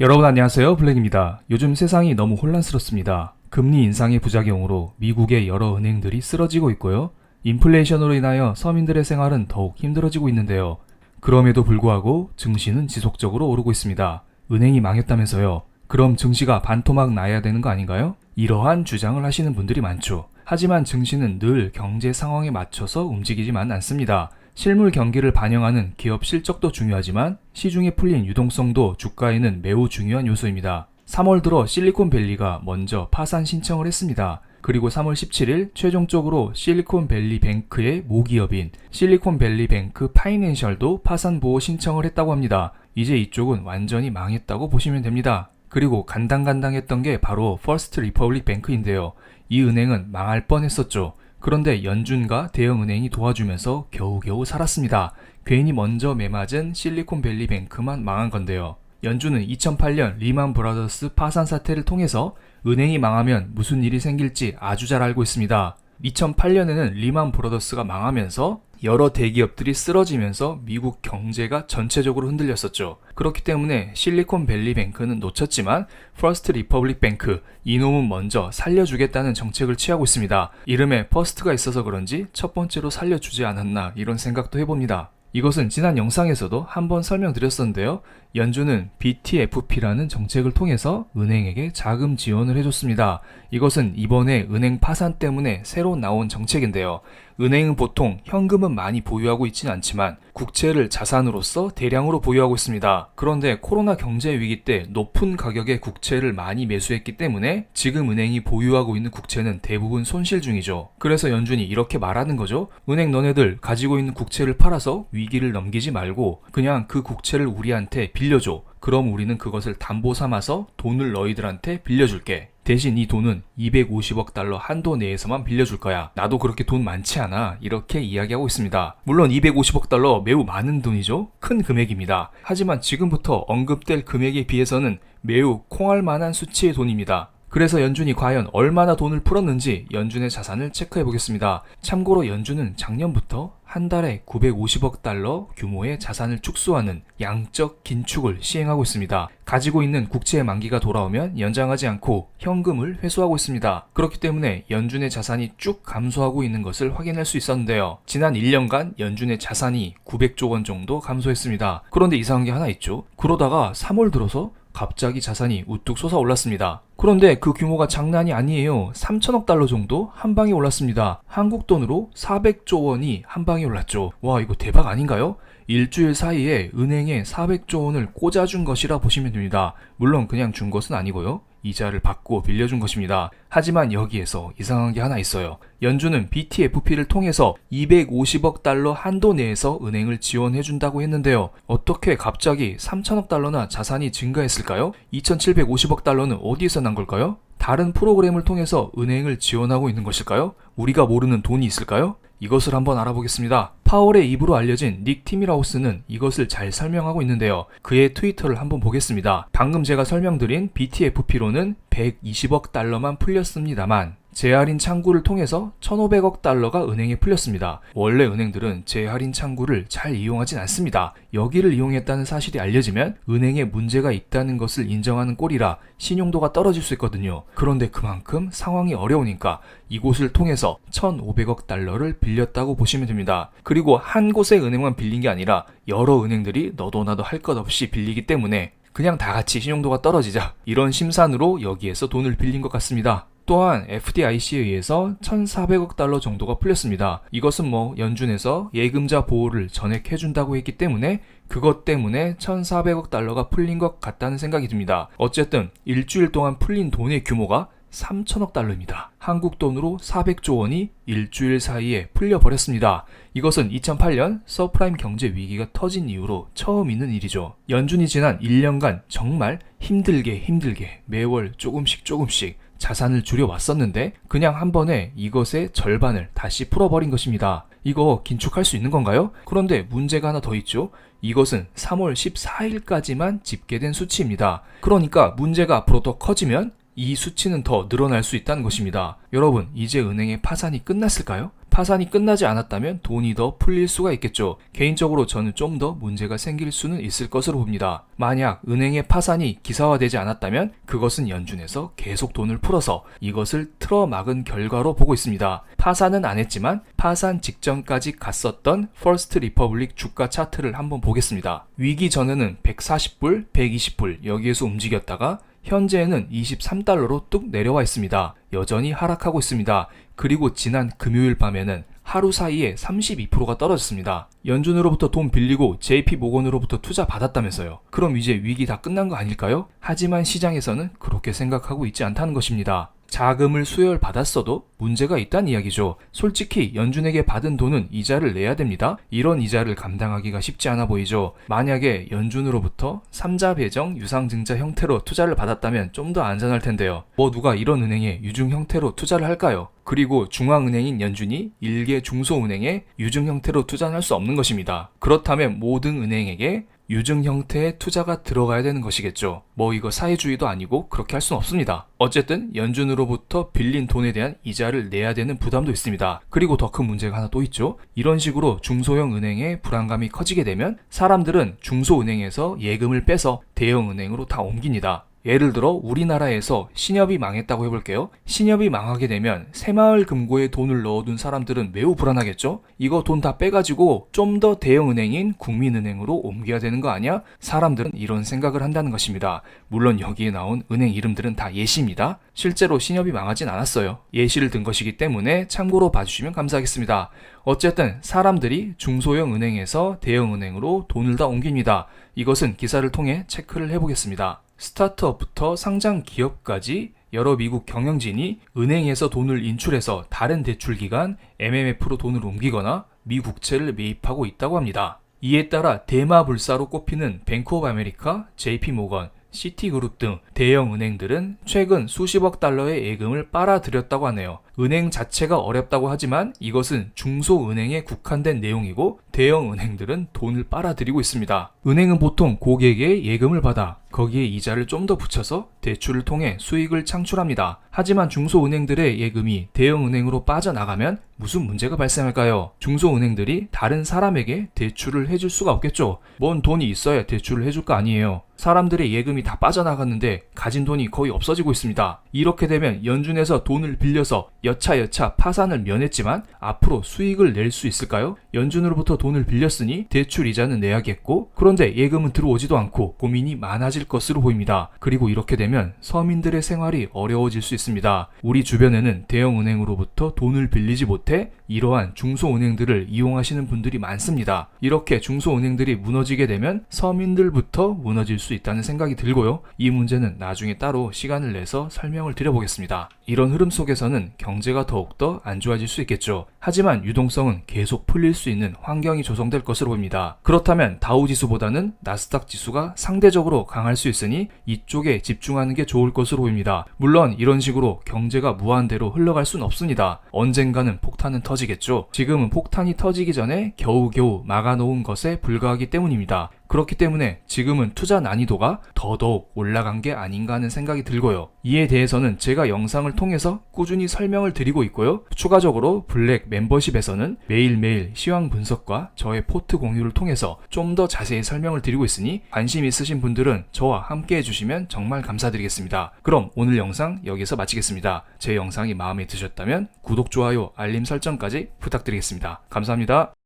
여러분 안녕하세요. 블랙입니다. 요즘 세상이 너무 혼란스럽습니다. 금리 인상의 부작용으로 미국의 여러 은행들이 쓰러지고 있고요. 인플레이션으로 인하여 서민들의 생활은 더욱 힘들어지고 있는데요. 그럼에도 불구하고 증시는 지속적으로 오르고 있습니다. 은행이 망했다면서요. 그럼 증시가 반토막 나야 되는 거 아닌가요? 이러한 주장을 하시는 분들이 많죠. 하지만 증시는 늘 경제 상황에 맞춰서 움직이지만 않습니다. 실물 경기를 반영하는 기업 실적도 중요하지만 시중에 풀린 유동성도 주가에는 매우 중요한 요소입니다. 3월 들어 실리콘밸리가 먼저 파산 신청을 했습니다. 그리고 3월 17일 최종적으로 실리콘밸리 뱅크의 모기업인 실리콘밸리 뱅크 파이낸셜도 파산 보호 신청을 했다고 합니다. 이제 이쪽은 완전히 망했다고 보시면 됩니다. 그리고 간당간당했던 게 바로 퍼스트 리퍼블릭 뱅크인데요. 이 은행은 망할 뻔했었죠. 그런데 연준과 대형은행이 도와주면서 겨우겨우 살았습니다. 괜히 먼저 매맞은 실리콘밸리 뱅크만 망한 건데요. 연준은 2008년 리만 브라더스 파산 사태를 통해서 은행이 망하면 무슨 일이 생길지 아주 잘 알고 있습니다. 2008년에는 리만 브라더스가 망하면서 여러 대기업들이 쓰러지면서 미국 경제가 전체적으로 흔들렸었죠. 그렇기 때문에 실리콘밸리 뱅크는 놓쳤지만 퍼스트 리퍼블릭 뱅크 이놈은 먼저 살려주겠다는 정책을 취하고 있습니다. 이름에 퍼스트가 있어서 그런지 첫 번째로 살려주지 않았나 이런 생각도 해봅니다. 이것은 지난 영상에서도 한번 설명드렸었는데요. 연준은 BTFP라는 정책을 통해서 은행에게 자금 지원을 해줬습니다. 이것은 이번에 은행 파산 때문에 새로 나온 정책인데요. 은행은 보통 현금은 많이 보유하고 있지는 않지만 국채를 자산으로서 대량으로 보유하고 있습니다. 그런데 코로나 경제 위기 때 높은 가격의 국채를 많이 매수했기 때문에 지금 은행이 보유하고 있는 국채는 대부분 손실 중이죠. 그래서 연준이 이렇게 말하는 거죠. 은행 너네들 가지고 있는 국채를 팔아서 위기를 넘기지 말고 그냥 그 국채를 우리한테 빌 려줘. 그럼 우리는 그것을 담보 삼아서 돈을 너희들한테 빌려줄게. 대신 이 돈은 250억 달러 한도 내에서만 빌려줄 거야. 나도 그렇게 돈 많지 않아. 이렇게 이야기하고 있습니다. 물론 250억 달러 매우 많은 돈이죠. 큰 금액입니다. 하지만 지금부터 언급될 금액에 비해서는 매우 콩할 만한 수치의 돈입니다. 그래서 연준이 과연 얼마나 돈을 풀었는지 연준의 자산을 체크해 보겠습니다. 참고로 연준은 작년부터 한 달에 950억 달러 규모의 자산을 축소하는 양적 긴축을 시행하고 있습니다. 가지고 있는 국채의 만기가 돌아오면 연장하지 않고 현금을 회수하고 있습니다. 그렇기 때문에 연준의 자산이 쭉 감소하고 있는 것을 확인할 수 있었는데요. 지난 1년간 연준의 자산이 900조 원 정도 감소했습니다. 그런데 이상한 게 하나 있죠. 그러다가 3월 들어서 갑자기 자산이 우뚝 솟아올랐습니다. 그런데 그 규모가 장난이 아니에요. 3천억 달러 정도 한 방에 올랐습니다. 한국 돈으로 400조 원이 한 방에 올랐죠. 와, 이거 대박 아닌가요? 일주일 사이에 은행에 400조 원을 꽂아준 것이라 보시면 됩니다. 물론 그냥 준 것은 아니고요. 이자를 받고 빌려준 것입니다. 하지만 여기에서 이상한 게 하나 있어요. 연준은 BTFP를 통해서 250억 달러 한도 내에서 은행을 지원해준다고 했는데요. 어떻게 갑자기 3천억 달러나 자산이 증가했을까요? 2750억 달러는 어디에서 난 걸까요? 다른 프로그램을 통해서 은행을 지원하고 있는 것일까요? 우리가 모르는 돈이 있을까요? 이것을 한번 알아보겠습니다. 파월의 입으로 알려진 닉 티미라우스는 이것을 잘 설명하고 있는데요. 그의 트위터를 한번 보겠습니다. 방금 제가 설명드린 BTFP로는 120억 달러만 풀렸습니다만 재할인 창구를 통해서 1,500억 달러가 은행에 풀렸습니다. 원래 은행들은 재할인 창구를 잘 이용하진 않습니다. 여기를 이용했다는 사실이 알려지면 은행에 문제가 있다는 것을 인정하는 꼴이라 신용도가 떨어질 수 있거든요. 그런데 그만큼 상황이 어려우니까 이곳을 통해서 1,500억 달러를 빌렸다고 보시면 됩니다. 그리고 한 곳의 은행만 빌린 게 아니라 여러 은행들이 너도 나도 할 것 없이 빌리기 때문에 그냥 다 같이 신용도가 떨어지자 이런 심산으로 여기에서 돈을 빌린 것 같습니다. 또한 FDIC에 의해서 1,400억 달러 정도가 풀렸습니다. 이것은 뭐 연준에서 예금자 보호를 전액 해준다고 했기 때문에 그것 때문에 1,400억 달러가 풀린 것 같다는 생각이 듭니다. 어쨌든 일주일 동안 풀린 돈의 규모가 3천억 달러입니다. 한국 돈으로 400조 원이 일주일 사이에 풀려버렸습니다. 이것은 2008년 서프라임 경제 위기가 터진 이후로 처음 있는 일이죠. 연준이 지난 1년간 정말 힘들게 힘들게 매월 조금씩 조금씩 자산을 줄여왔었는데 그냥 한 번에 이것의 절반을 다시 풀어버린 것입니다. 이거 긴축할 수 있는 건가요? 그런데 문제가 하나 더 있죠. 이것은 3월 14일까지만 집계된 수치입니다. 그러니까 문제가 앞으로 더 커지면 이 수치는 더 늘어날 수 있다는 것입니다. 여러분, 이제 은행의 파산이 끝났을까요? 파산이 끝나지 않았다면 돈이 더 풀릴 수가 있겠죠. 개인적으로 저는 좀 더 문제가 생길 수는 있을 것으로 봅니다. 만약 은행의 파산이 기사화되지 않았다면 그것은 연준에서 계속 돈을 풀어서 이것을 틀어막은 결과로 보고 있습니다. 파산은 안 했지만 파산 직전까지 갔었던 퍼스트 리퍼블릭 주가 차트를 한번 보겠습니다. 위기 전에는 140불, 120불 여기에서 움직였다가 현재는 23달러로 뚝 내려와 있습니다. 여전히 하락하고 있습니다. 그리고 지난 금요일 밤에는 하루 사이에 32%가 떨어졌습니다. 연준으로부터 돈 빌리고 JP 모건으로부터 투자 받았다면서요. 그럼 이제 위기 다 끝난 거 아닐까요? 하지만 시장에서는 그렇게 생각하고 있지 않다는 것입니다. 자금을 수혈 받았어도 문제가 있다는 이야기죠. 솔직히 연준에게 받은 돈은 이자를 내야 됩니다. 이런 이자를 감당하기가 쉽지 않아 보이죠. 만약에 연준으로부터 3자 배정 유상증자 형태로 투자를 받았다면 좀 더 안전할 텐데요. 뭐 누가 이런 은행에 유증 형태로 투자를 할까요? 그리고 중앙은행인 연준이 일개 중소은행에 유증 형태로 투자는 할수 없는 것입니다. 그렇다면 모든 은행에게 유증 형태의 투자가 들어가야 되는 것이겠죠. 뭐 이거 사회주의도 아니고 그렇게 할 수는 없습니다. 어쨌든 연준으로부터 빌린 돈에 대한 이자를 내야 되는 부담도 있습니다. 그리고 더 큰 문제가 하나 또 있죠. 이런 식으로 중소형 은행의 불안감이 커지게 되면 사람들은 중소은행에서 예금을 빼서 대형 은행으로 다 옮깁니다. 예를 들어 우리나라에서 신협이 망했다고 해볼게요. 신협이 망하게 되면 새마을 금고에 돈을 넣어둔 사람들은 매우 불안하겠죠? 이거 돈 다 빼가지고 좀 더 대형 은행인 국민은행으로 옮겨야 되는 거 아니야? 사람들은 이런 생각을 한다는 것입니다. 물론 여기에 나온 은행 이름들은 다 예시입니다. 실제로 신협이 망하진 않았어요. 예시를 든 것이기 때문에 참고로 봐주시면 감사하겠습니다. 어쨌든 사람들이 중소형 은행에서 대형 은행으로 돈을 다 옮깁니다. 이것은 기사를 통해 체크를 해보겠습니다. 스타트업부터 상장 기업까지 여러 미국 경영진이 은행에서 돈을 인출해서 다른 대출 기관 MMF로 돈을 옮기거나 미 국채를 매입하고 있다고 합니다. 이에 따라 대마불사로 꼽히는 뱅크 오브 아메리카, JP 모건, 시티그룹 등 대형 은행들은 최근 수십억 달러의 예금을 빨아들였다고 하네요. 은행 자체가 어렵다고 하지만 이것은 중소은행에 국한된 내용이고 대형 은행들은 돈을 빨아들이고 있습니다. 은행은 보통 고객의 예금을 받아 거기에 이자를 좀 더 붙여서 대출을 통해 수익을 창출합니다. 하지만 중소은행들의 예금이 대형은행으로 빠져나가면 무슨 문제가 발생할까요? 중소은행들이 다른 사람에게 대출을 해줄 수가 없겠죠. 뭔 돈이 있어야 대출을 해줄 거 아니에요. 사람들의 예금이 다 빠져나갔는데 가진 돈이 거의 없어지고 있습니다. 이렇게 되면 연준에서 돈을 빌려서 여차여차 파산을 면했지만 앞으로 수익을 낼 수 있을까요? 연준으로부터 돈을 빌렸으니 대출 이자는 내야겠고 그런데 예금은 들어오지도 않고 고민이 많아질 것으로 보입니다. 그리고 이렇게 되면 서민들의 생활이 어려워질 수 있습니다. 우리 주변에는 대형 은행으로부터 돈을 빌리지 못해 이러한 중소은행들을 이용하시는 분들이 많습니다. 이렇게 중소은행들이 무너지게 되면 서민들부터 무너질 수 있다는 생각이 들고요. 이 문제는 나중에 따로 시간을 내서 설명을 드려보겠습니다. 이런 흐름 속에서는 경 제가 더욱더 안 좋아질 수 있겠죠. 하지만 유동성은 계속 풀릴 수 있는 환경이 조성될 것으로 보입니다. 그렇다면 다우 지수보다는 나스닥 지수가 상대적으로 강할 수 있으니 이쪽에 집중하는 게 좋을 것으로 보입니다. 물론 이런 식으로 경제가 무한대로 흘러갈 순 없습니다. 언젠가는 폭탄은 터지겠죠. 지금은 폭탄이 터지기 전에 겨우겨우 막아놓은 것에 불과하기 때문입니다. 그렇기 때문에 지금은 투자 난이도가 더더욱 올라간 게 아닌가 하는 생각이 들고요. 이에 대해서는 제가 영상을 통해서 꾸준히 설명을 드리고 있고요. 추가적으로 블랙 멤버십에서는 매일매일 시황 분석과 저의 포트 공유를 통해서 좀 더 자세히 설명을 드리고 있으니 관심 있으신 분들은 저와 함께 해주시면 정말 감사드리겠습니다. 그럼 오늘 영상 여기서 마치겠습니다. 제 영상이 마음에 드셨다면 구독, 좋아요, 알림 설정까지 부탁드리겠습니다. 감사합니다.